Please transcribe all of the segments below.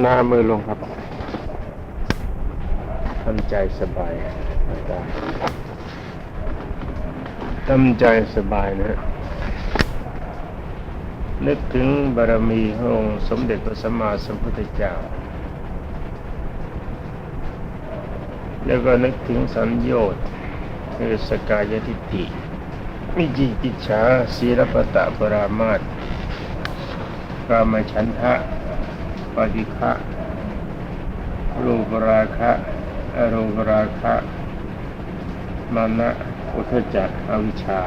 หน้ามือลงครับทำใจสบายได้ทำใจสบายนะฮะนึกถึงบารมีขององค์สมเด็จพระสัมมาสัมพุทธเจ้า แล้วก็นึกถึงสัญโยชน์คือสกายทิฏฐิวิจิกิจฉาศีลปตะปรามาตกามฉันทะ ปฏิฆะรูปราคะอรูปราคะมานะอุทจจะอวิชชา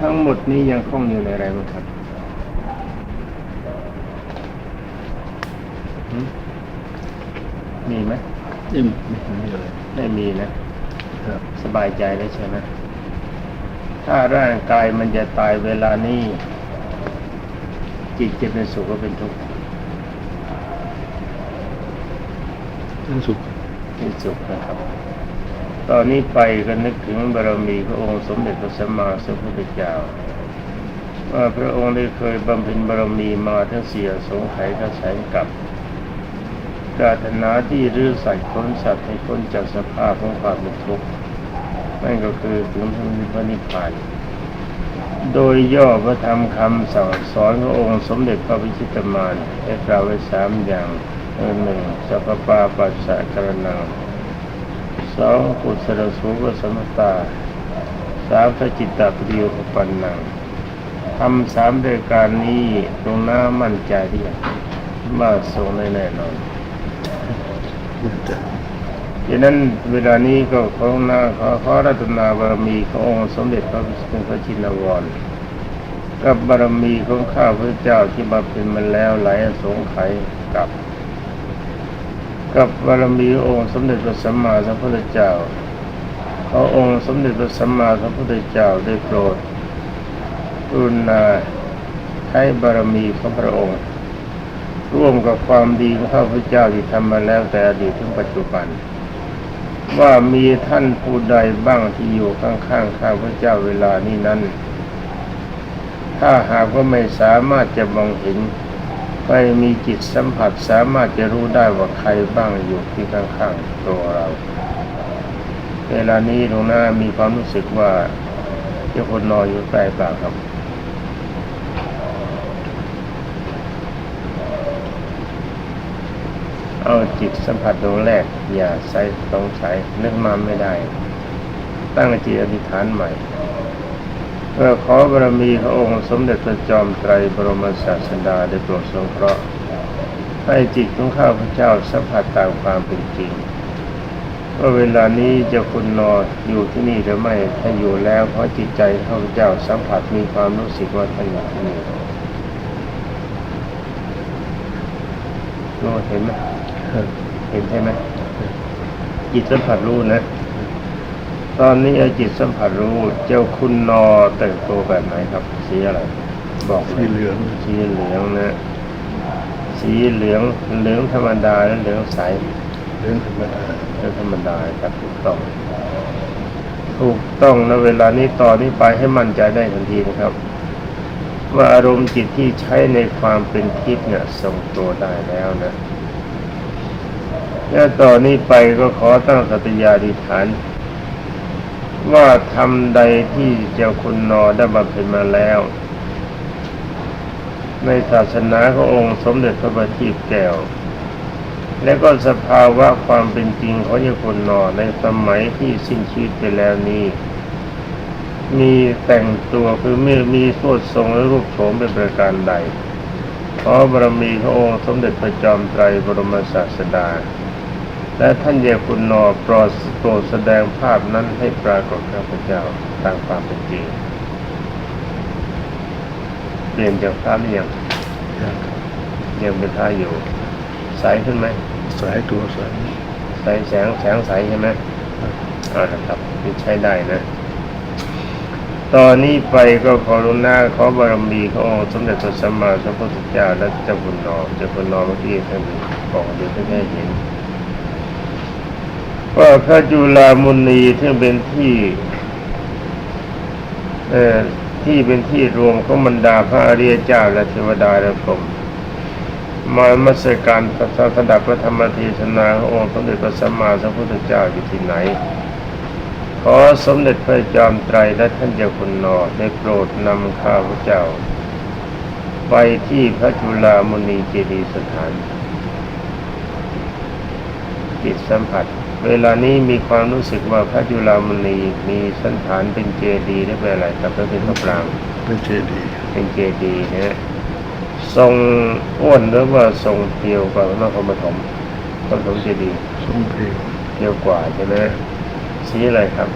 ทั้งหมดนี้ยังคงอยู่ในอะไรบ้างครับหืมมีไหมไม่มีไม่มีเลยไม่มีนะสบายใจแล้วใช่ไหมถ้าร่างกายมันจะตายเวลานี้ จิตจะเป็นสุขก็เป็นทุกข์ทั้งสุขเป็นสุขนะครับ ตอนนี้ไปก็นึกถึงบารมีพระองค์สมเด็จพระสัมมาสัมพุทธเจ้าว่าพระองค์ได้เคยบำเพ็ญบารมีมาทั้งเสียสงไขยกระแสนกับปรารถนาที่รื้อสัตว์พ้นสัตว์ให้พ้นจากสภาพของความเป็นทุกข์นั่นก็คือถึงพระนิพพาน โดยย่อพระธรรมคำสั่งสอนขององค์สมเด็จพระวิชิตมานได้กล่าวไว้สามอย่างหนึ่งสัพพปาปัสสะกรณังสองกุศลสูปสมตาสามสจิตตปริโยคปันนังทำสามรายการนี้ตรงหน้ามั่นใจที่ว่าทรงได้แน่นอน ดังนั้นเวลานี้ก็ขอหน้าขอขอรัตนาบารมีขององค์สมเด็จพระพุทธชินวรกับบารมีของข้าพระเจ้าที่มาเป็นมาแล้วหลายสงไขยกับ กับบารมีองค์สมเด็จพระสัมมาสัมพุทธเจ้าขอองค์สมเด็จพระสัมมาสัมพุทธเจ้าได้โปรดกรุณาให้บารมีของพระองค์ ร่วมกับความดีของข้าพเจ้าที่ทำมาแล้วแต่อดีตถึงปัจจุบัน ว่ามีท่านผู้ใดบ้างที่อยู่ข้างๆข้าพระเจ้าเวลานี้นั้น ถ้าหากว่าไม่สามารถจะมองเห็นไม่มีจิตสัมผัสสามารถจะรู้ได้ว่าใครบ้างอยู่ที่ข้างๆตัวเรา เวลานี้หลวงหน้ามีความรู้สึกว่าเจ้าคนนอนอยู่ใกล้เปล่าครับ เอาจิตสัมผัสดวงแรก อย่าใส่สงสัยนึกมาไม่ได้ ตั้งจิตอธิษฐานใหม่เพื่อขอบารมีพระองค์สมเด็จพระจอมไตรบรมศาสดาได้โปรดทรงเคราะห์ให้จิตของข้าพเจ้าสัมผัสตามความเป็นจริงว่าเวลานี้จะคุณนอนอยู่ที่นี่หรือไม่ถ้าอยู่แล้วเพราะจิตใจข้าพเจ้าสัมผัสมีความรู้สึกว่าท่านอยู่ที่นี่รู้เห็นไหม เห็นใช่ไหมจิตสัมผัสรู้นะ ตอนนี้เอาจิตสัมผัสรู้เจ้าคุณนอแต่งตัวแบบไหนครับ สีอะไร บอกสีเหลืองสีเหลืองนะ สีเหลืองเหลืองธรรมดาและเหลืองใสเหลืองธรรมดาเหลืองธรรมดาครับถูกต้อง ถูกต้องนะเวลานี้ต่อนนี้ไปให้มั่นใจได้ทันทีนะครับ ว่าอารมณ์จิตที่ใช้ในความเป็นทิพย์เนี่ยทรงตัวได้แล้วนะ และต่อนนี้ไปก็ขอตั้งสัตยาธิษฐาน ว่าทำใดที่เจ้าคุณนอได้บำเพ็ญมาแล้ว ในศาสนาขององค์สมเด็จพระบัณฑิตแก้ว และก็สภาวะความเป็นจริงของเจ้าคุณนอในสมัยที่สิ้นชีวิตไปแล้วนี้มีแต่งตัวคือมีมีโทษทรงและรูปโฉมเป็นประการใด ขอบารมีขององค์สมเด็จพระจอมไตรบรมศาสดา และท่านเยาคุณนอโปรดโปรดแสดงภาพนั้นให้ปรากฏข้าพเจ้าตามความเป็นจริงเปลี่ยนจากพระหรือยังยังครับยังเป็นพระอยู่ ใสขึ้นไหมสายตัวสายใสแสงแสงใสใช่ไหมอ่านะครับนี่ใช้ได้นะ ตอนนี้ไปก็ขอรุณาขอบารมีขององค์สมเด็จพระสัมมาสัมพุทธเจ้าและเจ้าคุณนอเจ้าคุณนอเมื่อกี้ท่านบอกเดี๋ยวท่านได้เห็น ว่าพระจุลามุนีที่เป็นที่เอ่อที่เป็นที่รวมของบรรดาพระอริยเจ้าและเทวดาและพรหมมามาสการพระสดับพระธรรมเทศนาององค์สมเด็จพระสัมมาสัมพุทธเจ้าอยู่ที่ไหน ขอสมเด็จพระจอมไตรและท่านเจ้าคุณนอได้โปรดนำข้าพเจ้า ไปที่พระจุลามุนีเจดีย์สถานจิตสัมผัส เวลานี้มีความรู้สึกว่าพระจุลามณีมีสันฐานเป็นเจดีย์ได้เป็นอะไรกับพระเป็นพระปรางเป็นเจดีย์เป็นเจดีย์นะฮะทรงอ้วนหรือว่าทรงเพียวกว่าพระนครปฐมพระปฐมเจดีย์ทรงเพลงเพียวกว่าใช่ไหมสีอะไรครับ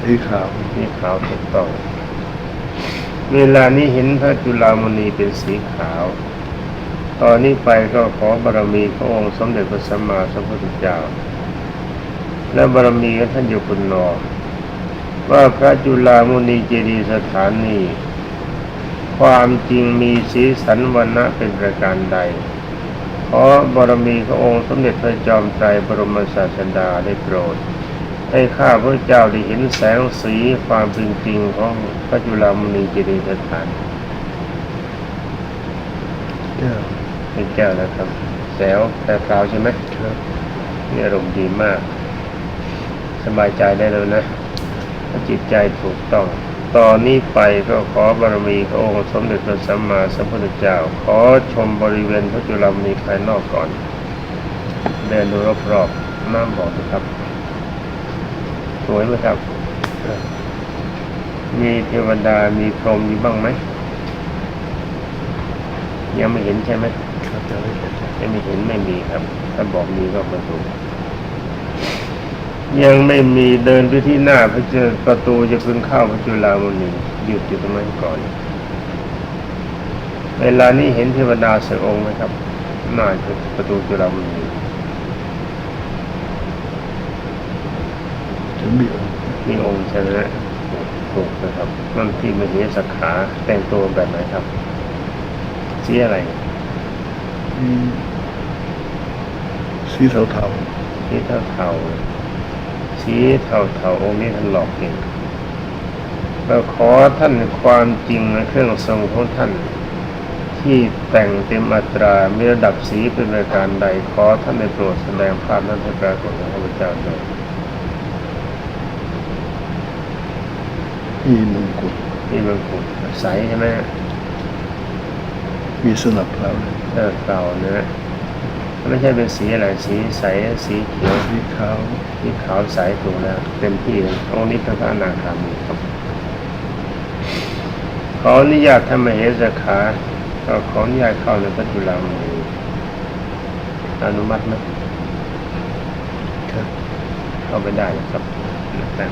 สีขาวสีขาวถูกต้อง เวลานี้เห็นพระจุลามณีเป็นสีขาว ตอนนี้ไปก็ขอบารมีพระองค์สมเด็จพระสัมมาสัมพุทธเจ้า และบารมีของท่านอยู่คุณนอว่าพระจุลามุนีเจดียสถานนี้ความจริงมีสีสันวันณะเป็นประการใด ขอบารมีขององค์สมเด็จพระจอมไตรบรมศาสดาได้โปรด ให้ข้าพระเจ้าได้เห็นแสงสีความเป็นจริงของพระจุลามุนีเจดียสถาน แก้ว เป็น แก้วนะครับ แสวแต่กล่าวใช่ไหมครับนี่อารมณ์ดีมาก สบายใจได้แล้วนะถ้าจิตใจถูกต้อง ตอนนี้ไปก็ขอบารมีพระองค์สมเด็จพระสัมมาสัมพุทธเจ้า ขอชมบริเวณพระจุลามณีภายนอกก่อน เดินดูรอบๆน้ำบอกนะครับ สวยไหมครับครับมีเทวดามีพรหมอยู่บ้างไหมยังไม่เห็นใช่ไหมครับ จะไม่เห็นยังไม่เห็นไม่มีครับ ถ้าบอกมีก็ประตูยังไม่มีเดินไปที่หน้าพระเจ้าประตูจะพึงเข้าพระจุลามณีหยุดอยู่ตรงนั้นก่อน เวลานี้เห็นเทวดาสักองค์ไหมครับหน้าประตูจุลามณีจะมีองค์มีองค์ใช่ไหมถูกนะครับนั่นที่มเหสกขาแต่งตัวแบบไหนครับสีอะไรมี สีเทาสีเทาเทาๆสีเทาเทาๆองค์นี้ท่านหลอกเก่งเราขอท่านความจริงในเครื่องทรงของท่าน ที่แต่งเต็มอัตรามีระดับสีเป็นรายการใด ขอท่านได้โปรดแสดงภาพนั้นให้ปรากฏแก่ข้าพเจ้าด้วยๆมีมงกุฎนี่มันกุฎใสใช่ไหม มีสนับเท้าเลยเออเก่านะไม่ใช่เป็นสีอะไรสีใสสีเขียวสีขาวสีขาวใสถูกแล้วเต็มที่เลยองค์นี้เป็นพระอนาคามีครับขออนุญาตท่านมเหสกขาก็ขออนุญาตเข้าในพระจุลามณีอนุมัติไหมครับเข้าไปได้นะครับนะครับ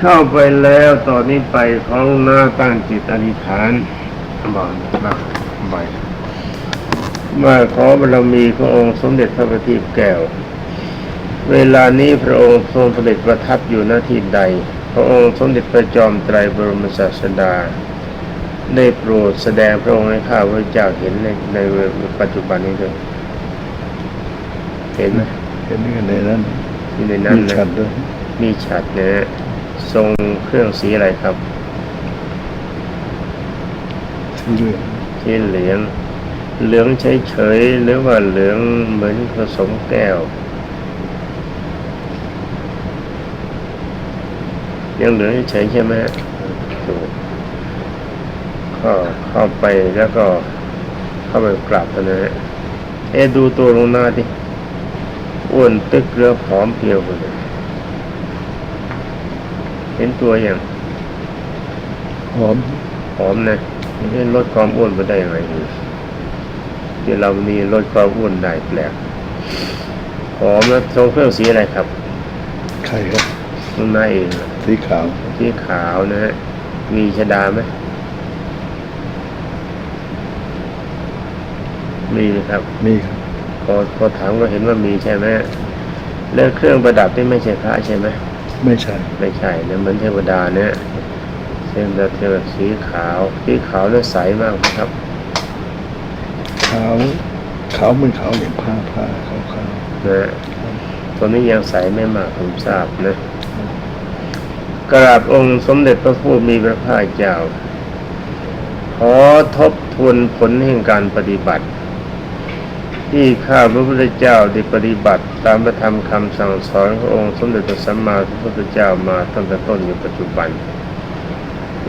เข้าไปแล้วตอนนี้ไปของหน้าตั้งจิตอธิษฐาน บอกบ้างบ่อยว่าขอบารมีขององค์สมเด็จพระบัณฑิตแก้ว เวลานี้พระองค์ทรงเสด็จประทับอยู่หน้าที่ใด พระองค์สมเด็จพระจอมไตรบรมศาสดา ได้โปรดแสดงพระองค์ให้ข้าพระเจ้าเห็นในในปัจจุบันนี้ด้วยเห็นไหมเห็นกันในนั้นที่ในนั้นมีนะฉัดด้วยมีฉัดนะฮะทรงเครื่องสีอะไรครับ สีเหลืองสีเหลือง เหลืองเฉยๆหรือว่าเหลืองเหมือนผสมแก้ว ยังเหลืองเฉยๆใช่ไหมฮะถูกก็เข้าไปแล้วก็เข้าไปกราบนะฮะเอะดูตัวลงหน้าดิอ้วนตึกเรือผอมเพรียวไปเลยเห็นตัวอย่างหอมผอมนะ ไม่ใช่ลดความอ้วนไปได้ยังไงดูเดี๋ยวเรานี่ลดความอ้วนได้แปลกผอมแล้วทรงเครื่องสีอะไรครับไข่ครับตรงหน้าเองนะสีขาวสีขาวนะฮะมีชดาไหมมีนะครับ มีครับพอพอถามก็เห็นว่ามีใช่ไหมแล้วเครื่องประดับนี่ไม่ใช่พระใช่ไหมไม่ใช่ ไม่ใช่นะเหมือนเทวดาเนี่ย เส้นเทวดาสีขาวสีขาวแล้วใสมากนะครับ ขาวขาวเหมือนขาวอย่างผ้าผ้าขาวขาวนะตัวนี้ยังใสไม่มากผมทราบนะกราบองค์สมเด็จพระผู้มีพระภาคเจ้า ขอทบทวนผลแห่งการปฏิบัติ ที่ข้าพระพุทธเจ้าได้ปฏิบัติ ตามพระธรรมคำสั่งสอนขององค์สมเด็จพระสัมมาสัมพุทธเจ้ามาตั้งแต่ต้นอยู่ปัจจุบัน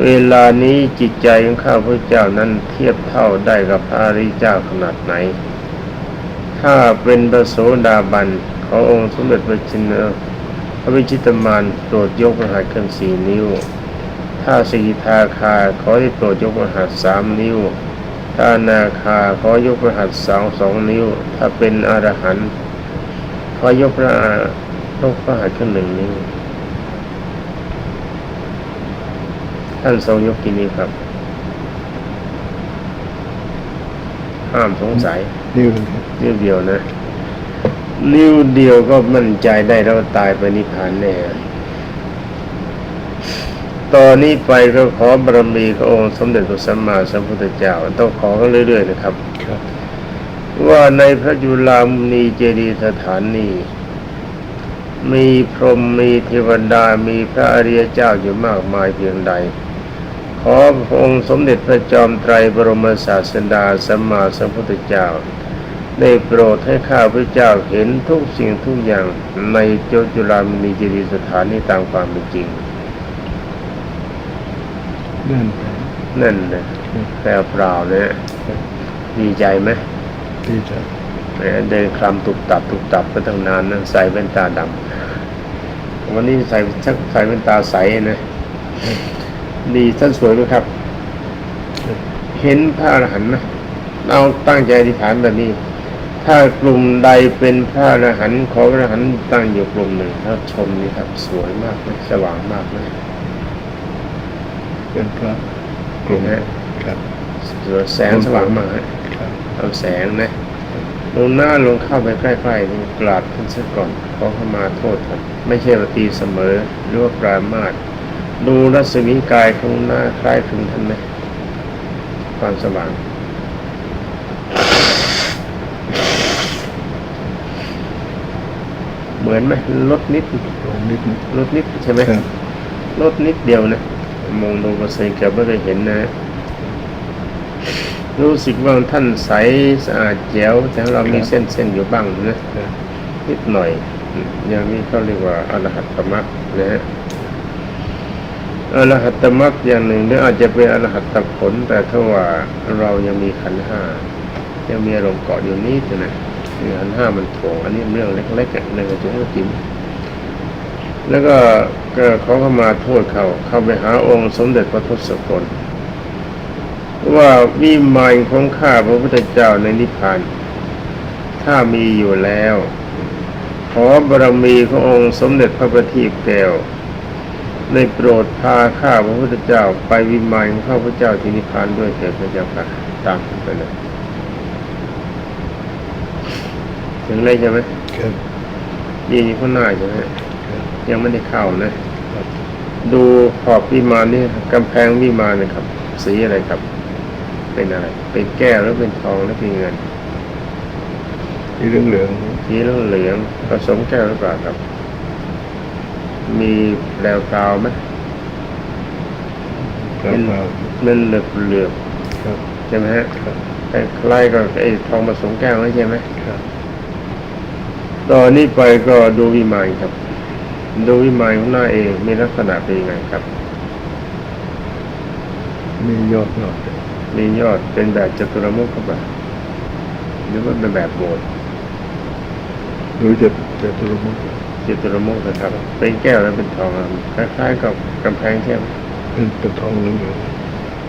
เวลานี้จิตใจของข้าพระเจ้านั้นเทียบเท่าได้กับพระอริยเจ้าขนาดไหน ถ้าเป็นพระโสดาบันขององค์สมเด็จพระชินพระวิชิตมานโปรดยกพระหัตขึ้นสี่นิ้ว ถ้าสีทาคาขอให้โปรดยกพระหัตสามนิ้ว ถ้านาคาขอยกพระหัตสองสองนิ้ว ถ้าเป็นอรหันต์ขอยกพระยกพระหัตถ์ขึ้นหนึ่งนิ้ว ท่านทรงยกกี่นิ้วครับ ห้ามสงสัย นิ้วหนึ่งครับนิ้วเดียวนะ นิ้วเดียวก็มั่นใจได้แล้วว่าตายไปนิพพานแน่ตอนนี้ไปก็ขอบารมีขององค์สมเด็จพระสัมมาสัมพุทธเจ้า ต้องขอกันเรื่อย ๆ นะครับครับว่าในพระจุลามณีเจดีย์สถานนี้มีพรหมมีเทวดามีพระอริยเจ้าอยู่มากมายเพียงใด ขอพระองค์สมเด็จพระจอมไตรบรมศาสดาสัมมาสัมพุทธเจ้า ได้โปรดให้ข้าพระเจ้าเห็นทุกสิ่งทุกอย่างในเจ้าจุลามณีเจดีย์สถานนี้ตามความเป็นจริงนั่นไปนั่นเลยแปลเปล่าเนี่ยดีใจไหมที่จะแหมเดินคลำตุบตับตุบตับไปตั้งนานนะใส่แว่นตาดำวันนี้ใส่ชักใส่แว่นตาใสนะ ดีท่านสวยไหมครับ เห็นพระอรหันต์นะเราตั้งใจอธิษฐานแบบนี้ ถ้ากลุ่มใดเป็นพระอรหันต์ขอพระอรหันต์ตั้งอยู่กลุ่มหนึ่งถ้าชมนี่ครับ สวยมากเลยสว่างมากเลยเป็นพระกเห็ลุ่นมไหมครับสวยแสงสว่างมากฮะครับเอาแสงนะลงหน้าลงเข้าไปใกล้ๆนี่กราบท่านเสียก่อนขอเข้ามาโทษครับ ไม่ใช่ว่าตีเสมอหรือว่าปรามาส ดูรัศมีกายของหน้าคล้ายคลึงท่านไหมความสว่างเหมือนไหมลดนิดลงนิดนึงลดนิดใช่ไหมครับลดนิดเดียวนะมองดูเปอร์เซ็นต์เกือบไม่ได้เห็นนะ รู้สึกว่าท่านใสสะอาดแจ๋วแต่เรามีเส้นเส้นๆอยู่บ้างนะครับนิดหน่อยอืมอย่างนี้เขาเรียกว่าอรหัตตมรรคนะฮะ อรหัตตมรรคอย่างหนึ่งหรืออาจจะเป็นอรหัตตผล แต่ถ้าว่าเรายังมีขันห้ายังมีอารมณ์เกาะอยู่นิดนึงนะคือขันห้ามันโถงอันนี้เรื่องเล็กๆอะเรื่องกระจุกกระจิ๋มแล้วก็ก็ขาเข้ามาโทษเขาเข้าไปหาองค์สมเด็จพระทศพลว่าวิมานของข้าพระพุทธเจ้าในนิพพานถ้ามีอยู่แล้ว ขอบารมีขององค์สมเด็จพระบัณฑิตแก้ว ได้โปรดพาข้าพระพุทธเจ้าไปวิมานของข้าพระเจ้าที่นิพพานด้วยเถิดพระเจ้าค่ะตามขึ้นไปเลย ถึงเลยใช่ไหมครับยืนอยู่ข้างหน้าใช่ไหมครับยังไม่ได้เข้านะครับดูขอบวิมานนี่กำแพงวิมานนะครับ สีอะไรครับ เป็นอะไร เป็นแก้วหรือเป็นทองหรือเป็นเงินที่เหลืองเหลืองสีเหลืองเหลืองผสมแก้วหรือเปล่าครับ มีแปลวกาวไหมๆครับครับมันเหลือบเหลือบครับใช่ไหมฮะครับคล้ายๆกับไอ้ทองผสมแก้วไม่ใช่ไหมครับตอนนี้ไปก็ดูวิมานครับ ดูวิมานของหน้าเองมีลักษณะเป็นยังไงครับ มียอดหน่อยมียอดเป็นแบบจตุรมุขเข้าไปหรือว่าเป็นแบบโบสถ์หรือจะจะตุลมุก จตุรมุขนะครับ เป็นแก้วแล้วเป็นทองคล้ายๆกับกำแพงใช่ไหมเป็นเป็นทองเหลืองเหลือง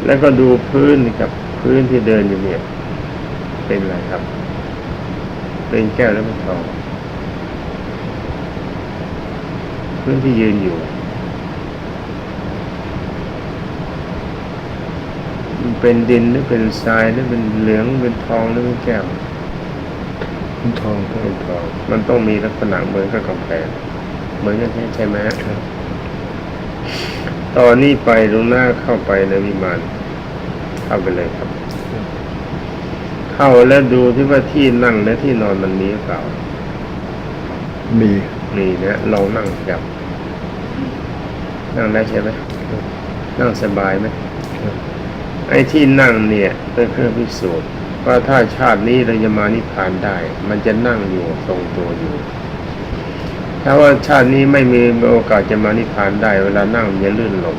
แล้วก็ดูพื้นนี่ครับพื้นที่เดินอยู่เนี่ย เป็นอะไรครับ เป็นแก้วแล้วเป็นทอง พื้นที่ยืนอยู่มันเป็นดินหรือเป็นทรายหรือเป็นเหลืองเป็นทองหรือเป็นแก้ว เป็นทองครับเป็นทอง มันต้องมีลักษณะเหมือนกับกำแพงเหมือนกันใช่ใช่ไหมฮะครับตอนนี้ไปตรงหน้าเข้าไปในวิมานเข้าไปเลยครับ เข้าแล้วดูที่ว่าที่นั่งและที่นอนมันมีหรือเปล่า มีมีนะลองนั่งครับ นั่งได้ใช่ไหมครับนั่งสบายไหมครับไอ้ที่นั่งเนี่ยเป็นเครื่องพิสูจน์ ว่าถ้าชาตินี้เราจะมานิพพานได้ มันจะนั่งอยู่ทรงตัวอยู่ ถ้าว่าชาตินี้ไม่มีโอกาสจะมานิพพานได้ เวลานั่งมันจะลื่นลง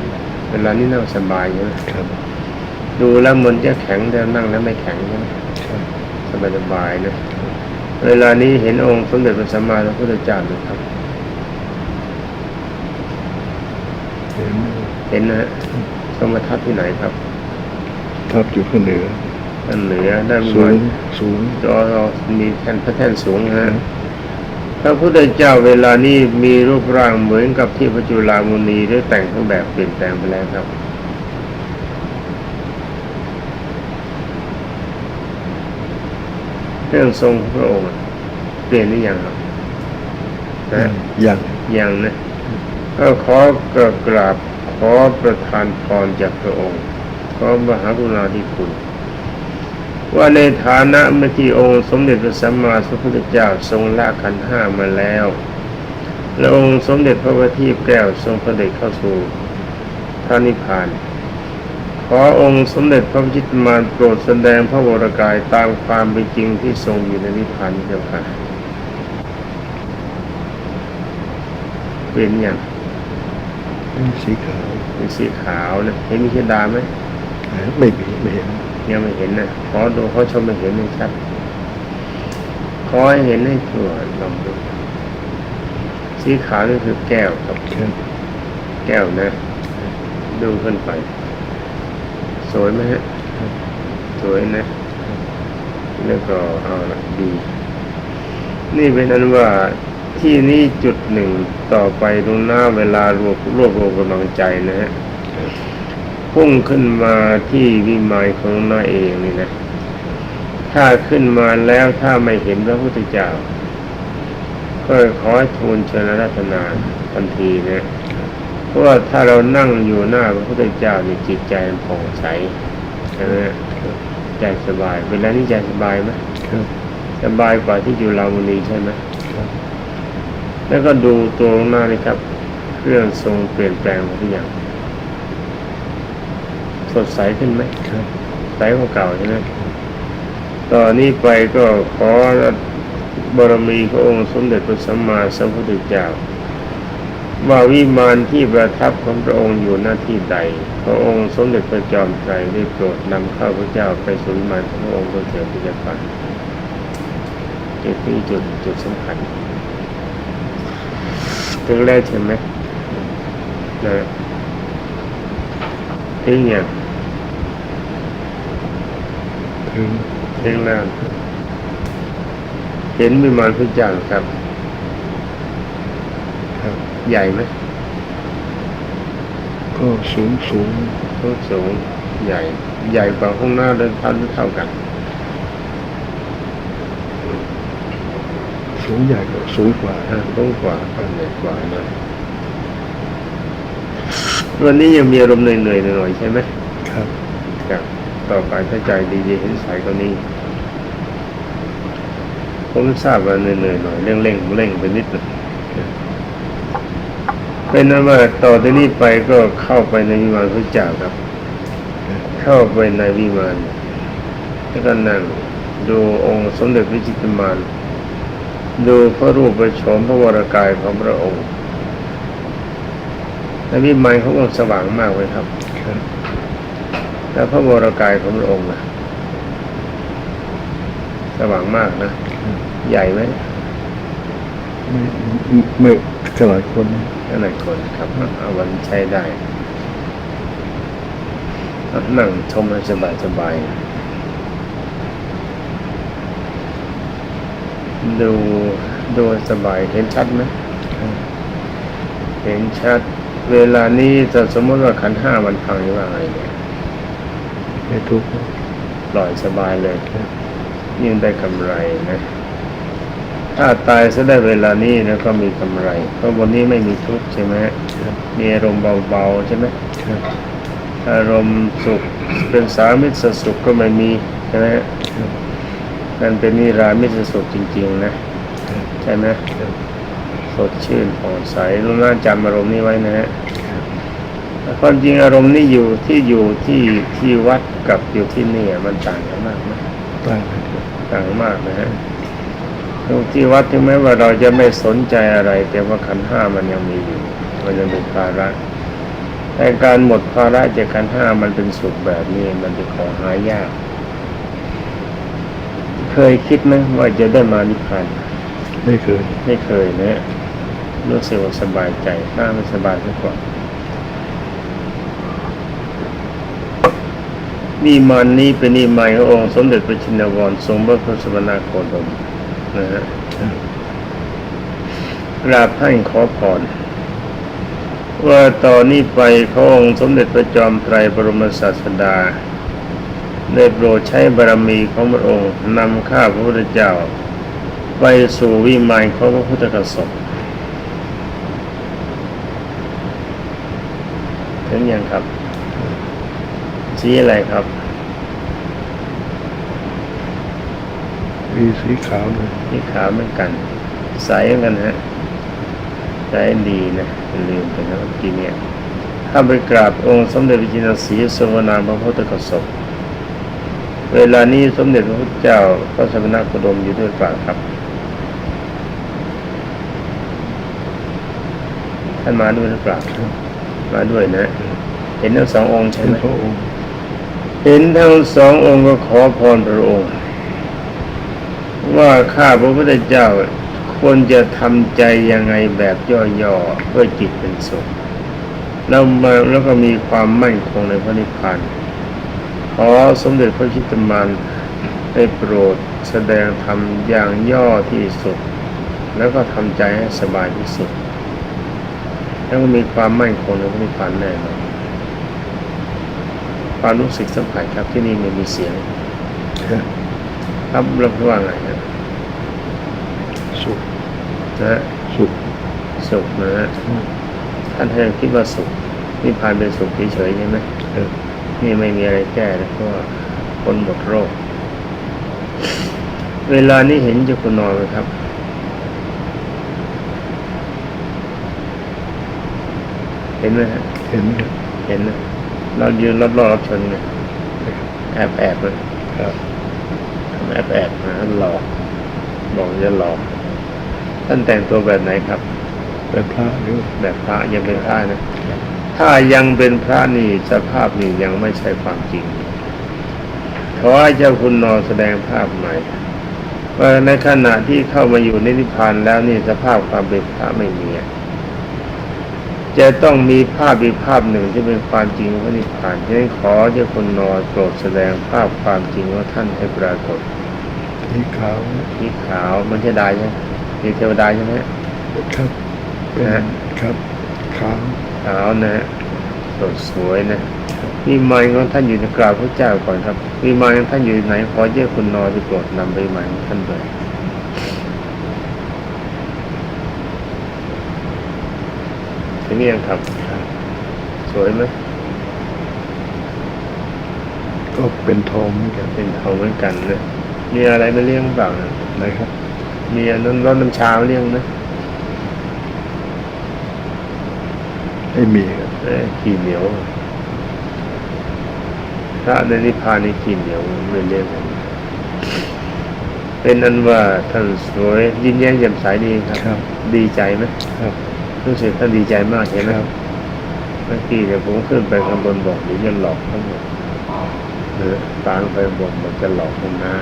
เวลานี้นั่งสบายใช่ไหมครับดูแล้วมันจะแข็งแต่นั่งแล้วไม่แข็งใช่ไหมครับสบายสบายๆนะเวลานี้เห็นองค์สมเด็จพระสัมมาสัมพุทธเจ้าไหมครับเห็นเห็นนะฮะสมทัศน์ที่ไหนครับ ทับอยู่ข้างเหนือ ด้านเหนือด้านบสูนงสูงจอเรามีแท่นพระแท่นสูงนะฮะพระพุทธเจ้าเวลานี้มีรูปร่างเหมือนกับที่พระจุลามุนีได้แต่งเครื่องแบบเปลี่ยนแปลงไปแล้วครับเรื่องทรงพระองค์เปลี่ยนหรือยังครับนะยังยังนะก็ขอกราบขอประทานพรจากพระองค์ขอมหากรุณาธิคุณ ว่าในฐานะเมื่อที่องค์สมเด็จพระสัมมาสัมพุทธเจ้าทรงละขันธ์ห้ามาแล้วและองค์สมเด็จพระบัณฑิตแก้วทรงเสด็จเข้าสู่พระนิพพานขอองค์สมเด็จพระพิชิตมารโปรดแสดงพระวรกายตามความเป็นจริงที่ทรงอยู่ในนิพพานนี้เจ้าค่ะเป็นอย่างเป็นสีขาวเป็นสีขาวนะเห็นมีเชดาไหมไม่มีไม่เห็น ยังไม่เห็นนะขอดูเขาชมไม่เห็นให้ชัดขอให้เห็นให้ทั่วลองดูสีขาวนี่คือแก้วครับครับแก้วนะ ดูขึ้นไป สวยไหมฮะสวยนะ แล้วก็เอาละดี นี่เป็นอันว่าที่นี่จุดหนึ่งต่อไปตรงหน้าเวลารวบรวบรวมกำลังใจนะฮะ พุ่งขึ้นมาที่วิมายของน้าเองนี่นะ ถ้าขึ้นมาแล้วถ้าไม่เห็นพระพุทธเจ้า ก็ขอทูลเชิญรัตนาทันทีนะเพราะว่าถ้าเรานั่งอยู่หน้าพระพุทธเจ้านี่จิตใจมันผ่องใสใช่ไหมฮะใจสบาย เวลานี้ใจสบายไหมสบายกว่าที่อยู่ลาวมุนีใช่ไหมแล้วก็ดูตัวข้างหน้านี่ครับ เครื่องทรงเปลี่ยนแปลงทุกอย่าง ดใสขึ้นไหมครับใสกว่าเก่าใช่ไหมตอนนี้ไปก็ขอบารมีขององค์สมเด็จพระสัมมาสัมพุทธเจ้าว่าวิมานที่ประทับของพระองค์อยู่หน้าที่ใด พระองค์สมเด็จพระจอมไตรได้โปรดนำข้าพเจ้าไปสู่วิมานของพระองค์ก็เถิดพิจารณาจุดนี้จุดจุดสำคัญถึงแล้วใช่ไหมนะถึงอย่าง ถึงถึงแล้วเห็นวิมานพระเจ้าครับ ครับ ใหญ่ไหมก็สูงสูงสูงสูงใหญ่ ใหญ่กว่าห้องหน้าเดินพันหรือเท่ากัน สูงใหญ่กว่าสูงกว่าอ่าสูงกว่าก็ใหญ่กว่านะวันนี้ยังมีอารมณ์เหนื่อยๆหน่อยๆใช่ไหม ครับครับต่อไปถ้าใจดีจะเห็นสายกว่านี้ผมทราบว่าเหนื่อยๆหน่อยเร่งๆเร่งเร่งไปนิดหนึงเป็นนั้นว่าต่อจากนี้ไปก็เข้าไปในวิมานพระเจ้าครับ เข้าไปในวิมานแล้วก็นั่งดูองค์สมเด็จพระจิตมานดูพระรูปประชมพระวรกายของพระองค์ในวิมานเขององค์สว่างมากเลยครับครับ แล้วพระวรกายของพระองค์นะสว่างมากนะครับใหญ่ไหมไม่ไม่ขนาดคนขนาดคนครับเอาวันใช้ได้นั่งชมให้สบายสบายๆดูดูสบายเห็นชัดไหมครับเห็นชัด เวลานี้จะสมมติว่าขันธ์ห้ามันพังหรือว่าไงเนี่ย ไม่ทุกข์ปล่อยสบายเลยยิ่งได้กำไรนะ ถ้าตายซะได้เวลานี้นะก็มีกำไร เพราะวันนี้ไม่มีทุกข์ใช่ไหมมีอารมณ์เบาๆใช่ไหมอารมณ์สุขเป็นสามิตรสุขก็ไม่มีใช่ไหมนั่นเป็นนิรามิตรสุขจริง ๆ นะใช่ไหมสดชื่นผ่องใสรู้น่าจำอารมณ์นี้ไว้นะฮะ ครับอความจริงอารมณ์นี่อยู่ที่อยู่ที่ที่วัดกับอยู่ที่นี่มันต่างกันมากไหมตั้งให้ครับต่างมากนะฮะตรงที่วัดถึงแม้ว่าเราจะไม่สนใจอะไร แต่ว่าขันธ์ห้ามันยังมีอยู่ มันยังเป็นภาระแต่การหมดภาระจากขันธ์ห้ามันเป็นสุขแบบนี้มันเป็นของหายาก เคยคิดไหมว่าจะได้มานิพพานไม่เคย ไม่เคยนะรู้สึกว่าสบายใจหน้าไม่สบายสักกว่า นี่มันนี้เป็นนิมายขององค์สมเด็จพระชินวรทรงพระพุทธสมณโคดมนะฮะกราบท่านขอพรว่าต่อนนี้ไปพระองค์สมเด็จพระจอมไตรบรมศาสดาได้โปรดใช้บารมีของพระองค์นำข้าพระพุทธเจ้า ไปสู่วิมานของพระพุทธกษัตริย์ถึงยังครับ สีอะไรครับ มีสีขาวเลยสีขาวเหมือนกัน ใสเหมือนกันฮะใสดีนะลืมไปนะเมื่อกี้เนี่ยข้าไปกราบองค์สมเด็จพระจินสีสมนามพระพุทธกษัตริย์เวลานี้สมเด็จพระพุทธเจ้าพระสมณโคดมอยู่ด้วยเปล่าครับ ท่านมาด้วยหรือเปล่าครับมาด้วยนะ เห็นทั้งสององค์ใช่เป็นไหมพระองค์ เห็นทั้งสององค์ก็ขอพรพระองค์ ว่าข้าพระพุทธเจ้าควรจะทำใจยังไงแบบย่อๆเพื่อจิตเป็นสุขแล้วมาแล้วก็มีความมั่นคงในพระนิพพานขอสมเด็จพระชิตมานได้โปรดแสดงธรรมอย่างย่อที่สุด แล้วก็ทำใจให้สบายที่สุด แล้วก็มีความมั่นคงในพระนิพพานแน่นอน ความรู้สึกสัมผัสครับที่นี่ไม่มีเสียงครับครับเราพูดว่าไงครับสุขนะฮะสุขสุขนะฮะท่านท่านคิดว่าสุขนิพพานเป็นสุขเฉยๆใช่ไหมเออนี่ไม่มีอะไรแก้นะเพราะว่าคนหมดโรค เวลานี้เห็นเจะคุณนอนไหมครับเห็นไหมฮะเห็นครับเห็นนะ เรายืนรับรอรับชนเนี่ยแอบแอบๆเลยครับแอบแอบๆนะหลอกบอกจะหลอกท่านแต่งตัวแบบไหนครับเป็นพระหรือแบบพระยังเป็นพระนะถ้ายังเป็นพระนี่สภาพนี่ยังไม่ใช่ความจริงขอให้เจ้าคุณนอนแสดงภาพใหม่ว่าในขณะที่เข้ามาอยู่ในนิพพานแล้วนี่สภาพความเป็นพระไม่มีอะ จะต้องมีภาพอีกภาพหนึ่งที่เป็นความจริงของพระนิพพานฉะนั้นขอเจ้าคุณนอนโปรดแสดงภาพความจริงของท่านให้ปรากฏสีขาวสีขาวมันจะได้ใช่ไหมสีเทวดาใช่ไหมครับเป็นนะครับขาวขาวนะฮะสดสวยนะวิมานของท่านอยู่ในกราบพระเจ้าก่อนครับวิมานของท่านอยู่ไหนขอเจ้าคุณนอนไปโปรดนำไปวิมานของท่านเลย ทีนี้ยังครับ สวยไหมก็เป็นทองเหมือนกันเป็นทองเหมือนกันนะมีอะไรมาเลี้ยงเปล่านะนะครับ มีอันน้ำร้อนน้ำชามาเลี้ยงนะไม่มีครับเอ้ยขี้เหนียวพระในนิพพานนี่ขี้เหนียวไม่เลี้ยงกันเป็นอันว่าท่านสวยยิ้มแย้มแจ่มใสดีครับครับดีใจไหมครับ รู้สึกท่านดีใจมากเห็นไหมครับเมื่อกี้เดี๋ยวผมขึ้นไปข้างบนบอกเดี๋ยวจะหลอกทั้งหมดเออตามไปบนบอกจะหลอกข้างหน้า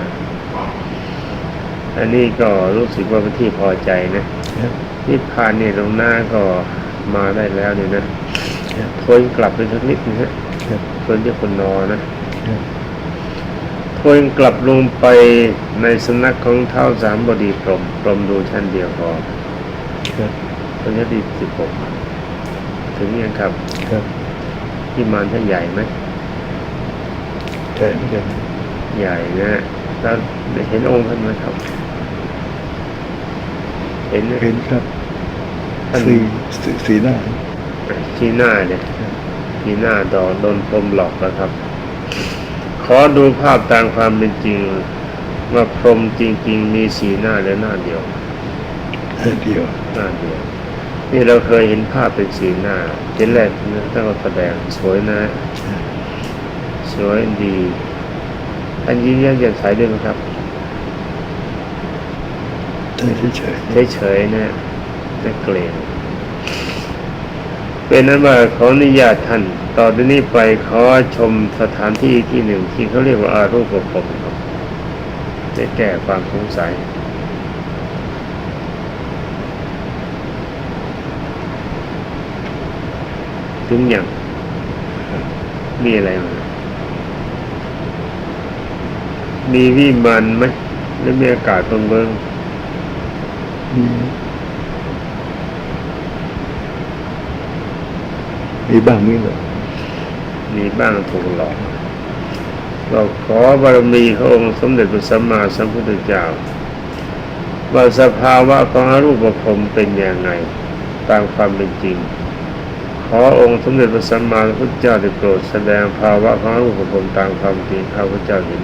อันนี้ก็รู้สึกว่าเป็นที่พอใจนะครับนิพพานนี่ตรงหน้าก็มาได้แล้วเนี่ยนะครับทวนกลับไปสักนิดนะฮะครับทวนที่คนนอนนะครับทวนกลับลงไปในสำนักของเท้าสามบดีพรหมพรหมดูชั้นเดียวพอครับ ตอนนี้ดีสิบหกถึงยังครับครับที่มานท่านใหญ่ไหมใช่เหมือนกันใหญ่นะแล้วได้เห็นองค์ท่านไหมครับ เห็นไหมเห็นครับท่านสีสีสีหน้าที่หน้าเนี่ยที่หน้าดอนโดนพรมหลอกแล้วครับ ขอดูภาพตามความเป็นจริงว่าพรหมจริง ๆ มีสีหน้าและหน้าเดียวเดียวหน้าเดียว นี่เราเคยเห็นภาพเป็นสีหน้าทีแรกนะต้องแสดงสวยนะ สวยดี อันยิ้มแย้มแจ่มใสด้วยไหมครับท่านเฉยเฉยๆนะจะเกรงเป็นนั้นว่าขออนุญาตท่านต่อจากนี้ไปขอชมสถานที่ที่หนึ่งที่เขาเรียกว่าอารูปภพครับจะแก้ความสงสัย ถึงอย่างมีอะไรมามีวิมานไหมหรือมีอากาศตรงเบิงๆมีมีบ้างมีแบบมีบ้างถูกหลอกเราขอบารมีพระองค์สมเด็จพระสัมมาสัมพุทธเจ้าว่าสภาวะของอรูปภพเป็นยังไง ตามความเป็นจริง ขอองค์สมเด็จพระสัมมาสัมพุทธเจ้าได้โปรดแสดงภาวะของอรูปภพตามความจริงข้าพเจ้าเห็น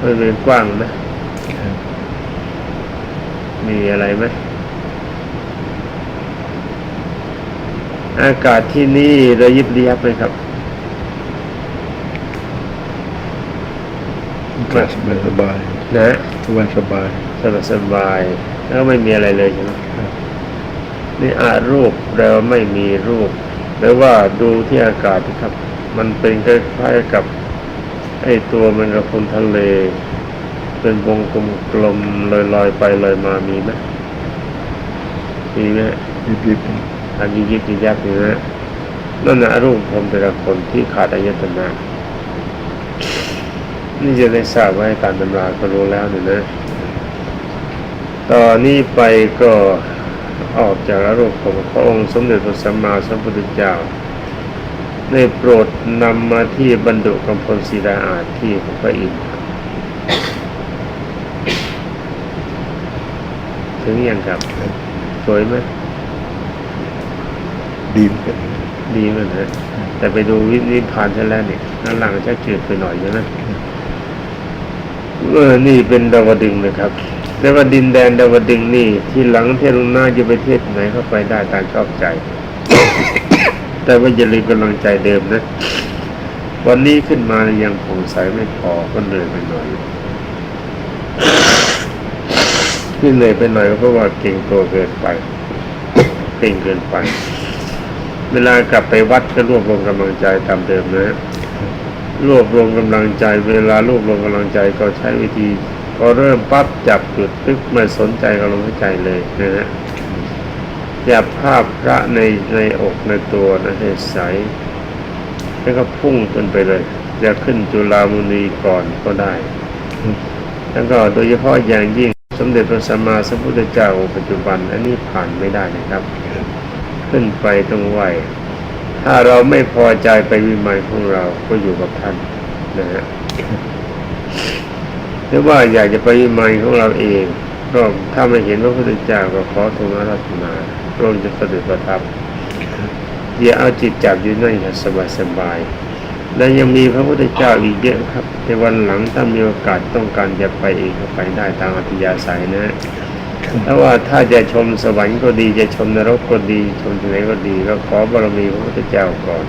มันเป็นกว้างนะครับมีอะไรไหม อากาศที่นี่ระยิบระยับไหมครับก็สบายสบายนะสบายสบายสบายสบายแล้วก็ไม่มีอะไรเลยใช่ไหมครับ นี่อารูปแปลว่าไม่มีรูปหรือว่าดูที่อากาศนะครับ มันเป็นคล้ายๆกับไอ้ตัวมันกับพนทะเล เป็นวงกลมๆลอยๆไปลอยมามีไหมมีไหมยิบยิบอันยิบยิบยิบยับอยู่นะนั่นนะรูปผมแต่ละคนที่ขาดอายตนะนี่จะได้ทราบไว้ตามตำราก็รู้แล้วเนี่ยนะต่อนนี้ไปก็ ออกจากอารมณ์ของพระองค์สมเด็จพระสัมมาสัมพุทธเจ้าได้โปรดนำมาที่บรรดุกำพลศิลาอาจที่ของพระอินทร์ถึงยังครับ สวยไหมดีเหมือนกันดีเหมันฮะแต่ไปดูวินิพพานใช่แล้วเนี่ยด้านหลังจะจืดไปหน่อยใช่ไหมเออนี่เป็นดาวดึงส์นะครับ แต่ว่าดินแดนดาวดึงนี่ ที่หลังเทศลงหน้าจะไปเทศไหนเข้าไปได้ตามชอบใจ แต่ว่าอย่าลืมกำลังใจเดิมนะ วันนี้ขึ้นมายังผ่งใสไม่พอก็เหนื่อยไปหน่อยที่เหนื่อยไปหน่อยก็เพราะว่าเก่งตัวเกินไปเก่งเกินไป เวลากลับไปวัดก็รวบรวมกำลังใจตามเดิมนะฮะรวบรวมกำลังใจ เวลารวบรวมกำลังใจก็ใช้วิธี พอเริ่มปั๊บจับจุดปึ๊บไม่สนใจกับลมหายใจเลยนะฮะจับภาพพระในในอกในตัวนะให้ใสแล้วก็พุ่งขึ้นไปเลยจะขึ้นจุฬามุนีก่อนก็ได้ แล้วก็โดยเฉพาะอย่างยิ่งสมเด็จพระสัมมาสัมพุทธเจ้าปัจจุบันอันนี้ผ่านไม่ได้นะครับ ขึ้นไปต้องไหวถ้าเราไม่พอใจไปวิมานของเราก็อยู่กับท่านนะฮะ หรือว่าอยากจะไปวิมานของเราเองก็ถ้าไม่เห็นพระพุทธเจ้าก็ขอทูลอาราธนาระองค์จะสด็จประทับอย่าเอาจิตจับอยู่นั่นอย่างสบายสบายๆและยังมีพระพุทธเจ้าอีกเยอะครับ ในวันหลังถ้ามีโอกาสต้องการจะไปเองก็ไปได้ตามอัธยาศัยนะถ้าว่าถ้าจะชมสวรรค์ก็ดีจะชมนรกก็ดีชมที่ไหนก็ดีก็ขอบารมีพระพุทธเจ้าก่อน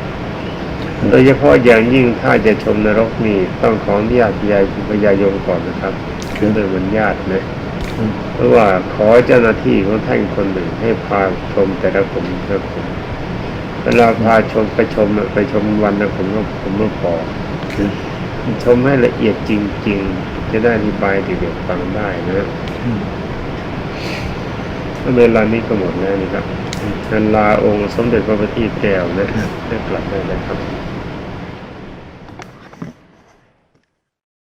โดยเฉพาะอย่างยิ่งถ้าจะชมนรกนี่ต้องขออนุญาตยายพญายมก่อนนะครับคือโดยมันญาตินะเพราะว่าขอเจ้าหน้าที่ของท่านคนหนึ่งให้พาชมแต่ละคนแต่ละคนเวลาพาชมไปชมน่ะไปชมวันละคนก็ผมก็พอชมให้ละเอียดจริง ๆ จะได้อธิบายเด็กๆฟังได้นะเวลานี้ก็หมดแล้วนี่ครับนันลาองค์สมเด็จพระบัณฑิตแก้วนะได้กลับได้แล้วครับ